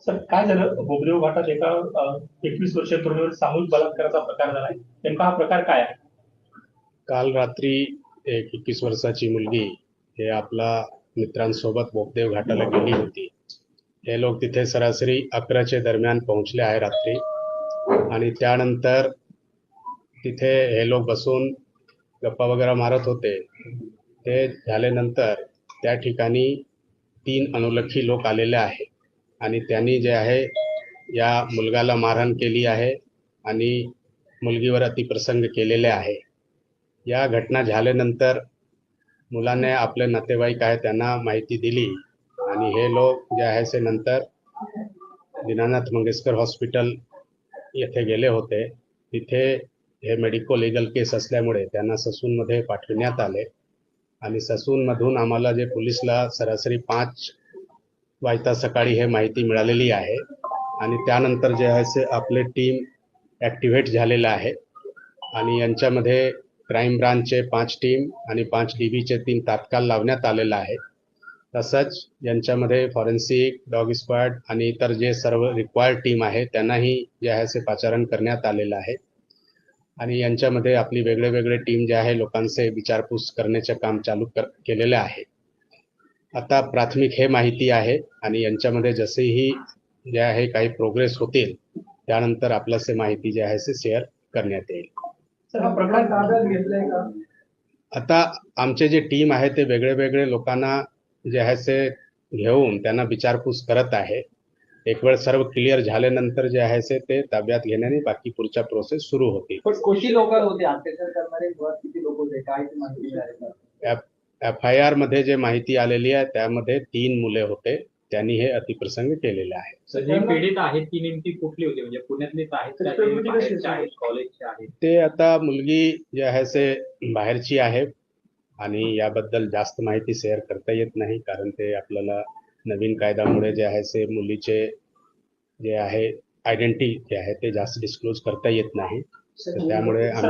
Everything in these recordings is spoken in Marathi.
सर काय झालं? बोबदेव घाटात एका एकवीस वर्षीय तरुणीवर सामूहिक बलात्काराचा प्रकार झालाय. नेमका हा प्रकार काय आहे? काल रात्री एक एकवीस वर्षाची मुलगी हे आपला मित्रांसोबत बोगदेव घाटाला गेली होती. हे लोक तिथे सरासरी अकराचे दरम्यान पोहोचले आहे रात्री. आणि त्यानंतर तिथे हे लोक बसून गप्पा वगैरे मारत होते. ते झाल्यानंतर त्या ठिकाणी तीन अनुलक्षी लोक आलेले आहे आणि त्यांनी जे आहे या मुलगाला मारहाण केली आहे आणि मुलगीवर अतिप्रसंग केलेले आहे. या घटना झाल्यानंतर मुलाने आपले नातेवाईक आहे त्यांना माहिती दिली आणि हे लोक जे आहे ते नंतर दीनानाथ मंगेशकर हॉस्पिटल येथे गेले होते. तिथे हे मेडिको लिगल केस असल्यामुळे त्यांना ससूनमध्ये पाठविण्यात आले. आणि ससूनमधून आम्हाला जे पोलीसला सरासरी पाच वाजता सकाळी हे माहिती मिळालेली आहे. आणि त्यानंतर जे आहे आपले टीम ॲक्टिव्हेट झालेलं आहे. आणि यांच्यामध्ये क्राईम ब्रांचचे पाच टीम आणि पाच डी बीचे तीन तात्काळ लावण्यात आलेलं आहे. तसंच यांच्यामध्ये फॉरेन्सिक डॉग स्क्वॉड आणि इतर जे सर्व रिक्वायर्ड टीम आहे त्यांनाही जे आहे ते पाचारण करण्यात आलेलं आहे. आणि यांच्यामध्ये आपली वेगळे वेगळे टीम जे आहे लोकांचे विचारपूस करण्याचे काम चालू कर केलेले आहे. आता प्राथमिक हे माहिती आहे आणि यांच्यामध्ये जसेही जे आहे काही प्रोग्रेस होतील त्यानंतर आपल्यास माहिती जी आहे ते शेअर करण्यात येईल. आता आमचे जे टीम आहे ते वेगळे वेगळे लोकांना जे आहे ते घेऊन त्यांना विचारपूस करत आहे. एक वेळ सर्व क्लिअर झाल्यानंतर जे आहे ते ते ताब्यात घेण्याने बाकी पुढच्या प्रोसेस सुरू होते अत्याचार करणारे मुळात किती लोक होते काय ती माहिती मिळाली एफ आय आरमध्ये जे माहिती आलेली आहे त्यामध्ये तीन मुले होते त्यांनी हे अतिप्रसंग केलेले आहेत. ती नेमकी कुठली होती? म्हणजे पुण्यातलीच आहेत ते आता मुलगी जे आहे ते बाहेरची आहे आणि याबद्दल जास्त माहिती शेअर करता येत नाही कारण ते आपल्याला नवीन कायद्यामुळे जे आहे ते मुलीचे जे आहे आयडेंटिटी जे आहे ते जास्त डिस्क्लोज करता येत नाही. तर त्यामुळे हा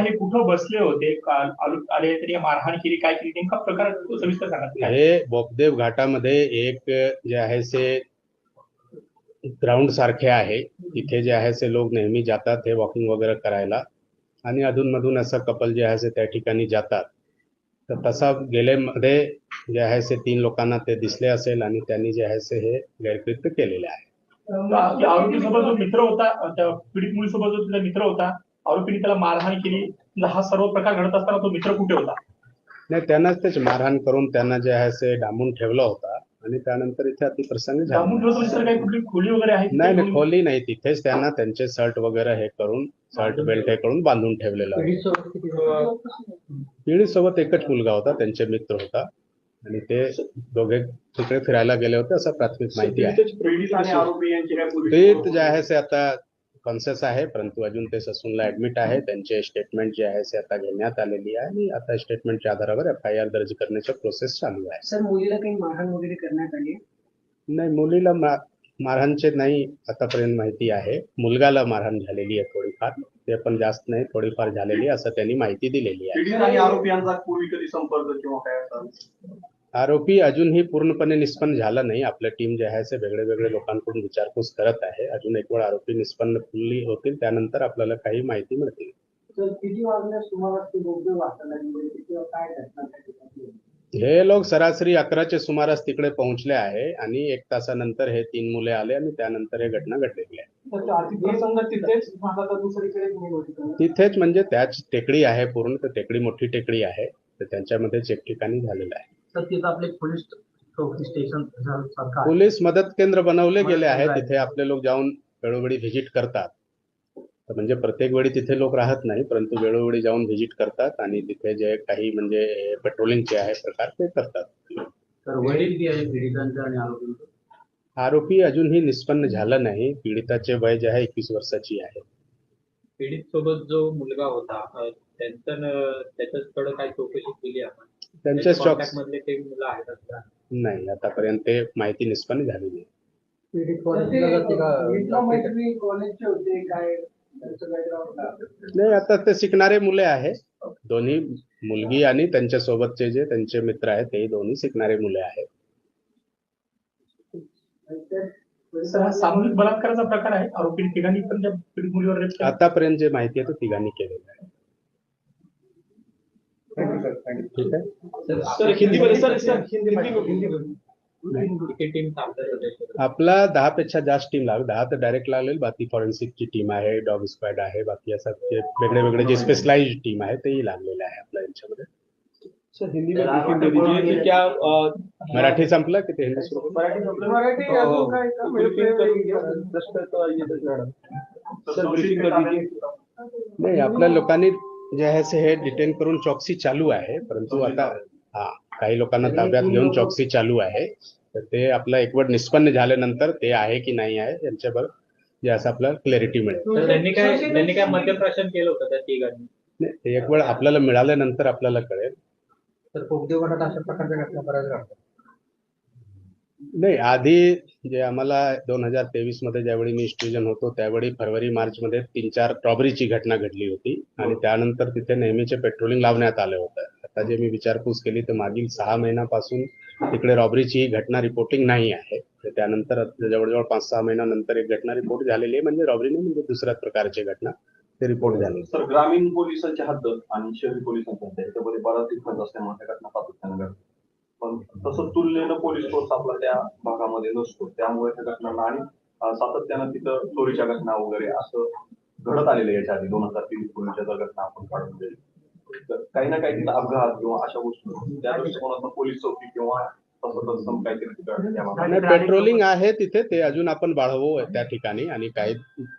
हे कुठं बसले होते? का- आलू- आले तरी मारहाण केली काय केली? नेमका प्रकार सविस्तर सांगा हे बोपदेव घाटामध्ये एक जे आहे ते ग्राउंड सारखे आहे. तिथे जे आहे ते लोक नेहमी जातात हे वॉकिंग वगैरे करायला. आणि अधूनमधून असं कपल जे आहे ते त्या ठिकाणी जातात. तर तसा गेलेमध्ये जे आहे ते तीन लोकांना ते दिसले असेल आणि त्यांनी जे आहे ते हे गैरकृत्य केलेले आहे. आरोपी सोबत जो मित्र होता त्या पीडित मुलीसोबत जो तिचा मित्र होता आरोपीने त्याला मारहाण केली. हा सर्व प्रकार घडत असताना तो मित्र कुठे होता? नाही त्यांनाच तेच मारहाण करून त्यांना जे आहे ते डांबून ठेवला होता. आणि त्यानंतर इथे अतिप्रसंग झाला. खोली वगैरे आहे नाही नाही खोली नाही. तिथेच त्यांना त्यांचे शर्ट वगैरे हे करून शर्ट बेल्ट हे करून बांधून ठेवलेलं लोक? पिढीसोबत एकच मुलगा होता त्यांचे मित्र होता. आणि ते दोघे तिकडे फिरायला गेले होते असं प्राथमिक माहिती आहे. पीडित आणि आरोपी यांची काय पोलीस- पीडित जे आहे ते आता कॉन्शियस आहे परंतु अजून ते ससूनला ऍडमिट आहे. त्यांचे स्टेटमेंट जे आहे ते आता घेण्यात आलेली आहे. आणि आता स्टेटमेंटच्या आधारावर एफ आय आर दर्ज करण्याचा प्रोसेस चालू आहे. सर मुलीला काही मारहाण वगैरे करण्यात आली? नाही मुलीला मारहाणचे नाही आतापर्यंत माहिती आहे. मुलगाला मारहाण झालेली आहे थोडीफार. ते पण जास्त नाही थोडीफार झालेली आहे असं त्यांनी माहिती दिलेली आहे. आरोपी यांचा पूर्वी कधी संपर्क किंवा काय आरोपी अजूनही पूर्णपणे निष्पन्न झाला नाही. आपल्या टीम जे आहे ते वेगळे वेगळे लोकांकडून विचारपूस करत आहे. अजून एक वेळ आरोपी निष्पन्न फुल्ली होतील त्यानंतर आपल्याला काही माहिती मिळतील? हे लोक सरासरी अकराच्या सुमारास तिकडे पोहोचले आहे आणि एक तासानंतर हे तीन मुले आले आणि त्यानंतर हे घटना घडलेली आहे? तिथेच म्हणजे त्याच टेकडी आहे पूर्ण तर टेकडी मोठी टेकडी आहे. तर त्यांच्यामध्येच एक ठिकाणी झालेलं आहे. तर तिथं आपले पोलीस चौकी स्टेशन आहे. पोलीस मदत केंद्र बनवले गेले आहे. तिथे आपले लोक जाऊन वेळोवेळी व्हिजिट करतात. तर म्हणजे प्रत्येक वेळी तिथे लोक राहत नाही परंतु वेळोवेळी जाऊन व्हिजिट करतात आणि तिथे जे काही म्हणजे पेट्रोलिंगचे आहे प्रकार ते करतात. तर वडील बी आहे पीडितांचे आणि आरोपींचे आरोपी अजूनही निष्पन्न झाला नाही. पीडिताचे वय जे आहे एकवीस वर्षाची आहे. पीडित सोबत जो मुलगा होता त्यांचं त्याच्याकडे काय चौकशी केली आपण? त्यांच्या स्टॉक मधले ते मुलं आहेत? नाही आतापर्यंत ते माहिती निष्पन्न झालेली आहे. पीडित कॉलेजला जाते का? मित्रमैत्रिणी कॉलेजचे होते काय? त्यांचं background काय? नाही आता ते शिकणारे मुले आहे. दोन्ही मुलगी आणि त्यांच्या सोबतचे जे त्यांचे मित्र आहेत ते दोन्ही शिकणारे मुले आहेत. सर हा सामूहिक बलात्काराचा प्रकार आहे. आरोपी तिघांनी पण त्या पीडित मुलीवर रेप केला. आतापर्यंत जे माहिती आहे ते तिघांनी केलेलं आहे. ठीक आहे सर हिंदी मध्ये sir sir Hindi Hindi team ताब्यात आपला दहा पेक्षा जास्त टीम लागेल. दहा तर डायरेक्ट लागेल बाकी फॉरेन्सिकची टीम आहे डॉग स्क्वॅड आहे बाकी असं जे वेगळे वेगळे जे स्पेशलाइज टीम आहे तेही लागलेले आहे आपल्या यांच्यामध्ये. सर हिंदी में ब्रीफिंग दे दीजिए कि क्या मराठी संपलं की ते हिंदी करू? मराठी मराठी अजून काय का? ब्रीफिंग करेंगे दस तो आइए सर ब्रीफिंग कर दीजिए नाही आपल्या लोकांनी जे आहे से हे डिटेन करून चौकसी चालू आहे. परंतु आता हा काही लोकांना ताब्यात घेऊन चौकसी चालू आहे. तर ते आपलं एकवट निष्पन्न झाल्यानंतर ते आहे की नाही आहे यांच्यावर जे असं आपल्याला क्लॅरिटी मिळेल. तर त्यांनी काय त्यांनी काय मद्यप्राशन केलं होतं त्या तिघांनी? नाही, ते एक वेळ आपल्याला मिळाल्यानंतर आपल्याला कळेल. तर पोगदेव गटात अशा प्रकारच्या घटना बऱ्याच घडतात. नाही आधी जे आम्हाला दोन हजार तेवीसमध्ये ज्यावेळी मी स्टेजन होतो त्यावेळी फरवरी मार्च मध्ये तीन चार रॉबरीची घटना घडली होती. आणि त्यानंतर तिथे नेहमीचे पेट्रोलिंग लावण्यात आलं होतं. आता जे मी विचारपूस केली तर मागील सहा महिन्यापासून तिकडे रॉबरीची ही घटना रिपोर्टिंग नाही आहे. तर त्यानंतर जवळजवळ पाच सहा महिन्यानंतर एक घटना रिपोर्ट झालेली आहे. म्हणजे रॉबरी नाही म्हणजे दुसऱ्या प्रकारची घटना. ते रिपोर्ट झाली सर ग्रामीण पोलिसांची हद्द आणि शहरी पोलिसांची हद्द याच्यामध्ये बराच डिफरन्स असल्यामुळे घटना घडतात पण तसं तुलनेनं पोलीस फोर्स आपला त्या भागामध्ये नसतो. त्यामुळे त्या घटनांना आणि सातत्यानं तिथं चोरीच्या घटना वगैरे असं घडत आलेलं याच्या आधी. दोन हजार तेवीस पूर्वीच्या जर घटना आपण काढून दिली तर काही ना काही तिथं अपघात किंवा अशा गोष्टी त्या दृष्टिकोनातून पोलीस चौकी किंवा पेट्रोलिंग आहे. तिथे ते अजून आपण वाढवू त्या ठिकाणी. आणि काही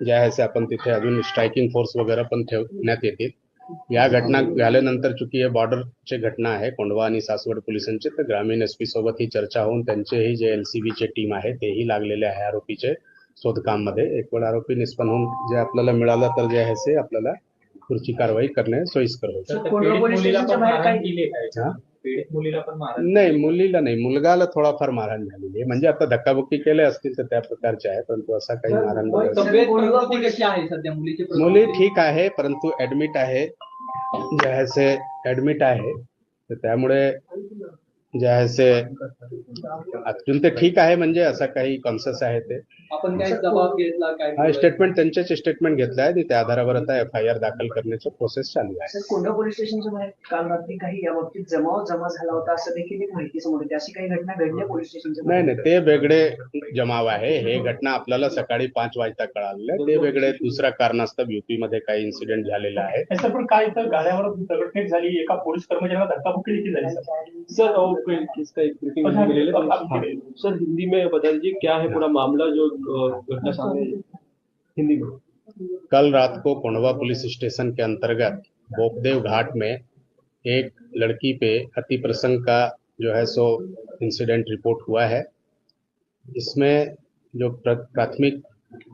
जे आहे ते आपण तिथे अजून स्ट्रायकिंग फोर्स वगैरे पण ठेवण्यात येतील. या घटना झाल्यानंतर चूंकि हे बॉर्डरचे घटना आहे. कोंढवा आणि सासवड पोलिसांचे. तर ग्रामीण एस पी सोबत ही चर्चा होऊन त्यांचेही जे एलसीबी चे टीम आहे तेही लागलेले आहे आरोपीचे शोधकाममध्ये एक वेळ आरोपी निष्पन्न होऊन जे आपल्याला मिळालं तर जे आहे ते आपल्याला पुढची कारवाई करणे सोयीस्कर होईल. पीडित मुलीला पण मारहाण हा? नाही मुलीला नाही मुलगाला थोडाफार मारहाण झालेली आहे म्हणजे आता धक्काबुक्की केले असतील तर त्या प्रकारचे आहे परंतु असा काही मारहाण वगैरे तब्येत कशी आहे सध्या मुलीची? मुली ठीक आहे परंतु ऍडमिट आहे जे आहे से ऍडमिट आहे तर त्यामुळे जे आहे से अजून ते ठीक आहे म्हणजे असं काही कॉन्शियस आहे ते. आपण काय जबाब घेतला काय हा स्टेटमेंट त्यांचेच स्टेटमेंट घेतलं आहे. आणि त्या आधारावर आता एफ आय आर दाखल करण्याचं प्रोसेस चालू आहे. सर कोंढवा पोलीस स्टेशनच्या बाहेर काल रात्री काही या बाबतीत जमाव जमा झाला होता असं देखील एक माहिती समोर येते. अशी काही घटना घडल्या पोलीस स्टेशनच्या नाही? नाही ते वेगळे जमाव आहे. हे घटना आपल्याला सकाळी पाच वाजता कळालेलं ते वेगळे दुसऱ्या कारणास्तव युपी मध्ये काही इन्सिडेंट झालेला आहे. सर पण काय इथं गाड्यावर दगडफेक झाली एका पोलीस कर्मचाऱ्यांना धक्काबुक्की देखील झाली सर एक ब्रीफिंग अब मिले। सर हिंदी में बता दीजिए क्या है पूरा मामला जो घटना सामने हिंदी में। कल रात को कोंडवा पुलिस स्टेशन के अंतर्गत बोपदेव घाट में एक लड़की पे अति प्रसंग का जो है सो इंसिडेंट रिपोर्ट हुआ है। इसमें जो प्राथमिक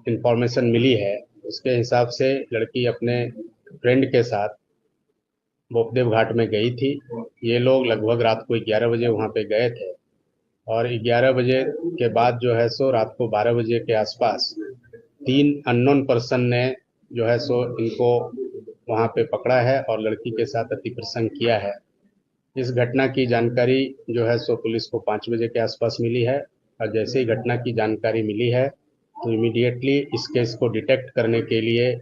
इंफॉर्मेशन मिली है उसके हिसाब से लड़की अपने फ्रेंड के साथ बोपदेव घाट में गई थी। ये लोग लगभग रात को 11 बजे वहाँ पे गए थे और 11 बजे के बाद जो है सो रात को 12 बजे के आसपास तीन अननोन पर्सन ने जो है सो इनको वहाँ पे पकड़ा है और लड़की के साथ अति प्रसंग किया है। इस घटना की जानकारी जो है सो पुलिस को पाँच बजे के आसपास मिली है और जैसे ही घटना की जानकारी मिली है तो इमीडिएटली इस केस को डिटेक्ट करने के लिए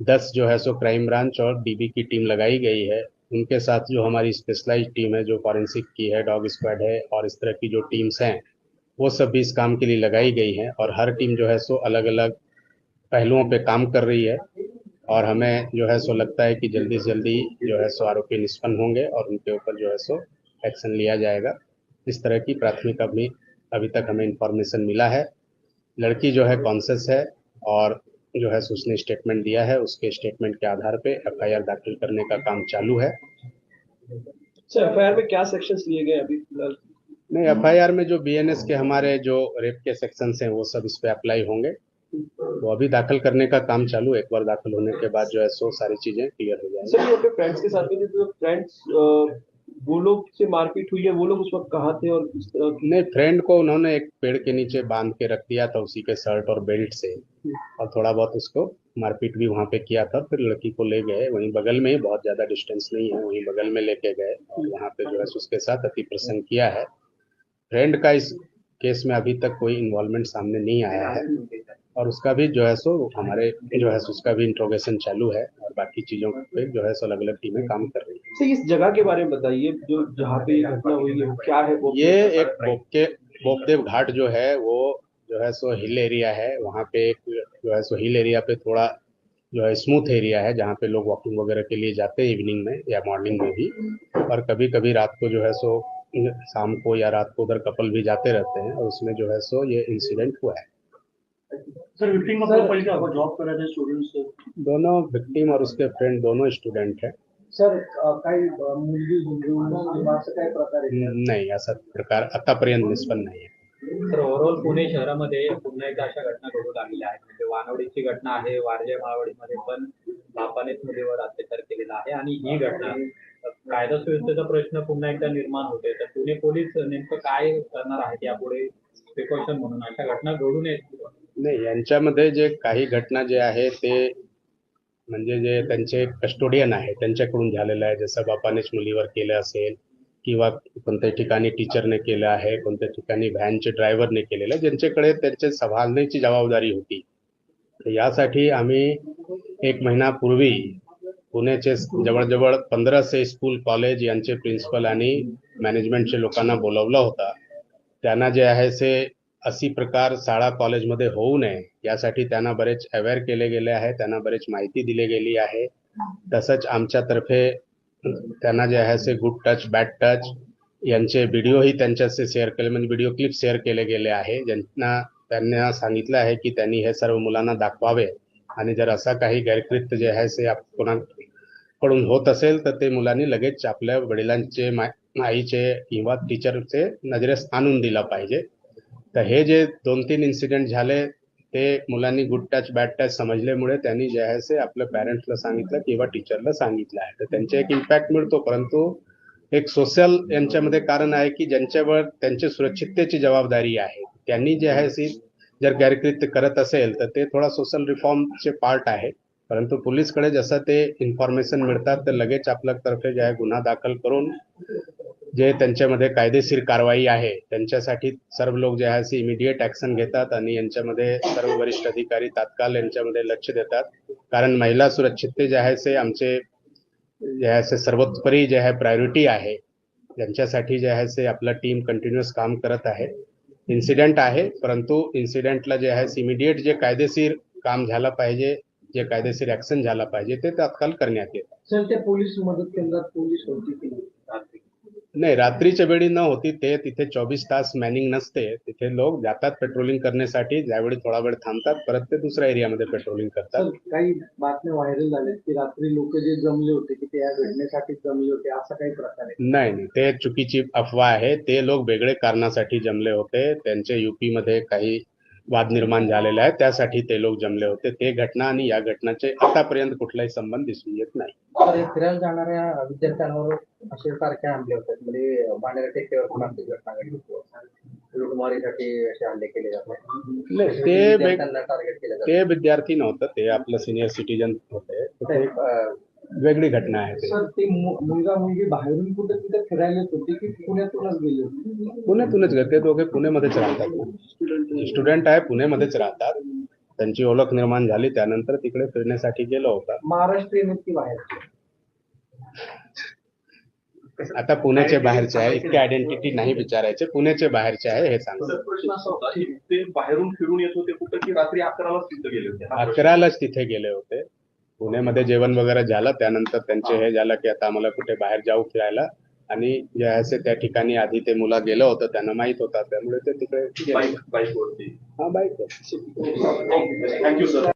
दस जो है सो क्राइम ब्रांच और डीबी की टीम लगाई गई है। उनके साथ जो हमारी स्पेशलाइज टीम है, जो फॉरेंसिक की है डॉग स्क्वाड है और इस तरह की जो टीम्स हैं, वो सब भी इस काम के लिए लगाई गई हैं और हर टीम जो है सो अलग अलग पहलुओं पे काम कर रही है और हमें जो है सो लगता है कि जल्दी से जल्दी जो है सो आरोपी निष्पन्न होंगे और उनके ऊपर जो है सो एक्शन लिया जाएगा। इस तरह की प्राथमिक अभी अभी तक हमें इंफॉर्मेशन मिला है। लड़की जो है कॉन्सियस है और जो है उसने स्टेटमेंट दिया है। उसके स्टेटमेंट के आधार पे एफआईआर दाखिल करने का काम चालू है। सर एफ़ में क्या सेक्शंस लिए गए अभी फ़िलहाल? नहीं एफआईआर में जो बीएनएस के हमारे जो रेप के सेक्शन हैं वो सब इस पे अप्लाई होंगे। तो अभी दाखिल करने का काम चालू है। एक बार दाखिल होने के बाद जो है सो सारी चीज़ें क्लियर हो जाएँगी। सर ये फ्रेंड्स के साथ में जो फ्रेंड्स वो लोग से मारपीट हुई है, वो लोग उस वक्त कहाँ थे और इस तरह की नहीं फ्रेंड को उन्होंने एक पेड़ के नीचे बाँध के रख दिया था उसी के शर्ट और बेल्ट से और थोड़ा बहुत उसको मारपीट भी वहाँ पे किया था, फिर लड़की को ले गए, वहीं बगल में बहुत ज़्यादा डिस्टेंस नहीं है, वहीं बगल में लेके गए और वहाँ पे जो है उसके साथ अति प्रसंग किया है। फ्रेंड का इस केस में अभी तक कोई इन्वॉल्वमेंट सामने नहीं आया है। और उसका भी जो है सो हमारे जो है सो उसका भी इंट्रोगेशन चालू है और बाकी चीज़ों पे जो है सो अलग अलग टीमें काम कर रही है। सर इस जगह के बारे में बताइए जो जहाँ पे घटना हुई है क्या है? वो ये एक बोपके बोपदेव घाट जो है वो जो है सो हिल एरिया है। वहाँ पे एक जो है सो हिल एरिया पे थोड़ा जो है स्मूथ एरिया है जहाँ पे लोग वॉकिंग वगैरह के लिए जाते हैं इवनिंग में या मॉर्निंग में भी। और कभी कभी रात को जो है सो शाम को या रात को उधर कपल भी जाते रहते हैं और उसमें जो है सो ये इंसिडेंट हुआ है। सर विक्टिम जॉब करायचे स्टुडंट्स दोनों विक्टिम और उसके फ्रेंड दोनों स्टूडेंट हैं। सर काही मुलगी असं काय प्रकार नाही असा प्रकार आतापर्यंत निष्पन्न नाही आहे तर ओव्हरऑल पुणे शहरामध्ये पुन्हा एकदा अशा घटना घडू लागल्या आहेत. म्हणजे वानवडीची घटना आहे वारजे माळवाडीमध्ये पण बापानेच मुलीवर अत्याचार केलेला आहे आणि ही घटना कायदा सुव्यवस्थेचा प्रश्न पुन्हा एकदा निर्माण होतोय. तर पुणे पोलीस नेमकं काय करणार आहेत यापुढे प्रिकॉशन म्हणून अशा घटना घडू नयेत. नाही यांच्यामध्ये जे काही घटना जे आहे ते म्हणजे जे त्यांचे कस्टोडियन आहे त्यांच्याकडून झालेलं आहे. जसं बापानेच मुलीवर केलं असेल किंवा कोणत्या ठिकाणी टीचरने केलं आहे कोणत्या ठिकाणी व्हॅनचे ड्रायव्हरने केलेलं आहे ज्यांच्याकडे त्यांचे सांभाळण्याची जबाबदारी होती. यासाठी आम्ही एक महिनापूर्वी पुण्याचे जवळजवळ पंधराशे स्कूल कॉलेज यांचे प्रिन्सिपल आणि मॅनेजमेंटचे लोकांना बोलवलं होता. त्यांना जे आहे ते अशी प्रकार शाळा कॉलेजमध्ये होऊ नये यासाठी त्यांना बरेच अवेअर केले गेले आहे त्यांना बरेच माहिती दिली गेली आहे. तसंच आमच्यातर्फे त्यांना जे आहे ते गुड टच बॅड टच यांचे व्हिडिओही त्यांच्याशी शेअर केले म्हणजे व्हिडिओ क्लिप शेअर केले गेले आहे. ज्यांना त्यांना सांगितलं आहे की त्यांनी हे सर्व मुलांना दाखवावे. आणि जर असा काही गैरकृत्य जे आहे ते कोणाकडून होत असेल तर ते मुलांनी लगेच आपल्या वडिलांचे आईचे किंवा टीचरचे नजरेस आणून दिला पाहिजे. तर हे जे दोन तीन इन्सिडेंट झाले ते मुलांनी गुड टच बॅड टच समजल्यामुळे त्यांनी जे आहे ते आपल्या पॅरेंट्सला सांगितलं किंवा टीचरला सांगितलं आहे. तर त्यांचे एक इम्पॅक्ट मिळतो परंतु एक सोशल यांच्यामध्ये कारण आहे की ज्यांच्यावर त्यांची सुरक्षिततेची जबाबदारी आहे. त्यांनी जे आहे ती जर गैरकृत्य करत असेल तर ते थोडा सोशल रिफॉर्मचे पार्ट आहे. परंतु पोलीसकडे जसं ते इन्फॉर्मेशन मिळतात तर लगेच आपल्या तर्फे जे आहे गुन्हा दाखल करून जे त्यांच्यामध्ये कायदेशीर कारवाई आहे त्यांच्यासाठी सर्व लोक जे आहे इमिडिएट ऍक्शन घेतात आणि यांच्यामध्ये सर्व वरिष्ठ अधिकारी तात्काळ यांच्यामध्ये लक्ष देतात. कारण महिला सुरक्षितते जे आहे ते आमचे जे आहे ते जे आहे प्रायोरिटी आहे. ज्यांच्यासाठी जे आहे ते आपलं टीम कंटिन्युअस काम करत आहे. इन्सिडेंट आहे परंतु इन्सिडेंटला जे आहे इमिडिएट जे कायदेशीर काम झालं पाहिजे जे कायदेशीर ऍक्शन झाला पाहिजे ते तात्काळ करण्यात येत. सर ते पोलीस मदत केंद्रात पोलीस होती नाही? रात्रीच्या वेळी न होती ते तिथे चोवीस तास मॅनिंग नसते. तिथे लोक जातात पेट्रोलिंग करण्यासाठी ज्यावेळी थोडा वेळ थांबतात परत ते दुसऱ्या एरियामध्ये पेट्रोलिंग करतात. काही बातम्या व्हायरल झाल्या की रात्री लोक जे जमले होते की ते या घटनेसाठी जमले होते असा काही प्रकार आहे? नाही नाही. ते चुकीची अफवा आहे. ते लोक वेगळे कारणासाठी जमले होते. त्यांचे युपी मध्ये काही वाद निर्माण झालेले आहे. त्यासाठी ते लोक जमले होते. ते घटना आणि या घटनाचे आतापर्यंत कुठलाही संबंध दिसून येत नाही. तर फिरायला जाणाऱ्या विद्यार्थ्यांवर असे सारखे हल्ले होतात म्हणजे बांधऱ्या टेकड्यावर पण आपली घटना घडली लुटमारीसाठी असे हल्ले केले जातात नाही, ते विद्यार्थी नव्हतं. ते आपलं सिनियर सिटीजन होते. वेगळी घटना आहे सर ते मुलगा मुलगी बाहेरून कुठे तिथे फिरायला येत होते की पुण्यातूनच गेले होते? पुण्यातूनच गे- ते दोघे पुणेमध्येच राहतात स्टुडंट आहे पुणेमध्येच राहतात. त्यांची ओळख निर्माण झाली. त्यानंतर तिकडे फिरण्यासाठी गेलो होता. महाराष्ट्रीयन की बाहेर. आता पुण्याचे बाहेरचे आहे. इतके आयडेंटिटी नाही विचारायचे. पुण्याचे बाहेरचे आहे हे सांगा सर प्रश्न असा होता की ते बाहेरून फिरून येत होते कुठं की रात्री अकरालाच तिथं गेले होते. अकरालाच तिथे गेले होते. पुण्यामध्ये जेवण वगैरे झालं त्यानंतर त्यांचे हे. झालं की आता आम्हाला कुठे बाहेर जाऊ फिरायला. आणि जे ते त्या ठिकाणी आधी ते मुला गेलं होतं त्यांना माहीत होता. त्यामुळे ते तिकडे हा बाईक थँक्यू सर